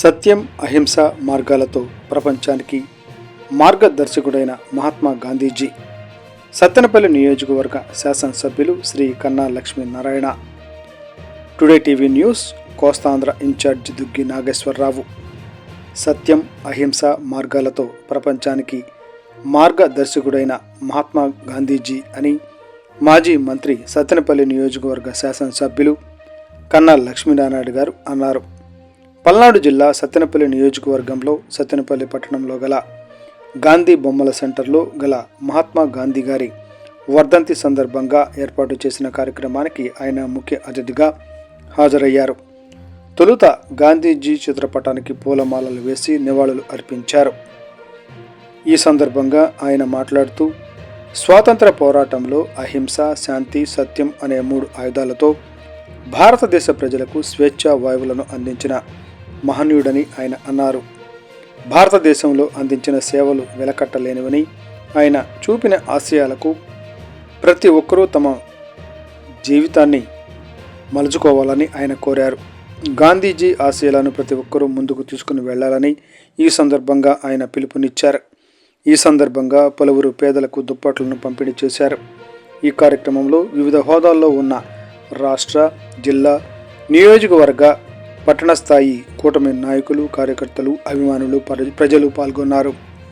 సత్యం అహింస మార్గాలతో ప్రపంచానికి మార్గదర్శకుడైన మహాత్మా గాంధీజీ. సత్తెనపల్లి నియోజకవర్గ శాసనసభ్యులు Shri Kanna Lakshminarayana today TV news Kostandhra incharge Duggi Nageswararao. సత్యం అహింస మార్గాలతో ప్రపంచానికి మార్గదర్శకుడైన మహాత్మా గాంధీజీ అని మాజీ మంత్రి సత్తెనపల్లి నియోజకవర్గ శాసనసభ్యులు కన్నా లక్ష్మీనారాయణ గారు అన్నారు. పల్నాడు జిల్లా సత్తెనపల్లి నియోజకవర్గంలో సత్తెనపల్లి పట్టణంలో గల గాంధీ బొమ్మల సెంటర్లో గల మహాత్మా గాంధీ గారి వర్ధంతి సందర్భంగా ఏర్పాటు చేసిన కార్యక్రమానికి ఆయన ముఖ్య అతిథిగా హాజరయ్యారు. తొలుత గాంధీజీ చిత్రపటానికి పూలమాలలు వేసి నివాళులు అర్పించారు. ఈ సందర్భంగా ఆయన మాట్లాడుతూ స్వాతంత్ర పోరాటంలో అహింస శాంతి సత్యం అనే మూడు ఆయుధాలతో భారతదేశ ప్రజలకు స్వేచ్ఛా వాయువులను అందించిన మహనీయుడని ఆయన అన్నారు. భారతదేశంలో అందించిన సేవలు వెలకట్టలేనివని ఆయన చూపిన ఆశయాలకు ప్రతి ఒక్కరూ తమ జీవితాన్ని మలుచుకోవాలని ఆయన కోరారు. గాంధీజీ ఆశయాలను ప్రతి ఒక్కరూ ముందుకు తీసుకుని వెళ్ళాలని ఈ సందర్భంగా ఆయన పిలుపునిచ్చారు. ఈ సందర్భంగా పలువురు పేదలకు దుప్పట్లను పంపిణీ చేశారు. ఈ కార్యక్రమంలో వివిధ హోదాల్లో ఉన్న రాష్ట్ర జిల్లా నియోజకవర్గ పట్టణ స్థాయి కూటమి నాయకులు కార్యకర్తలు అభిమానులు ప్రజలు పాల్గొన్నారు.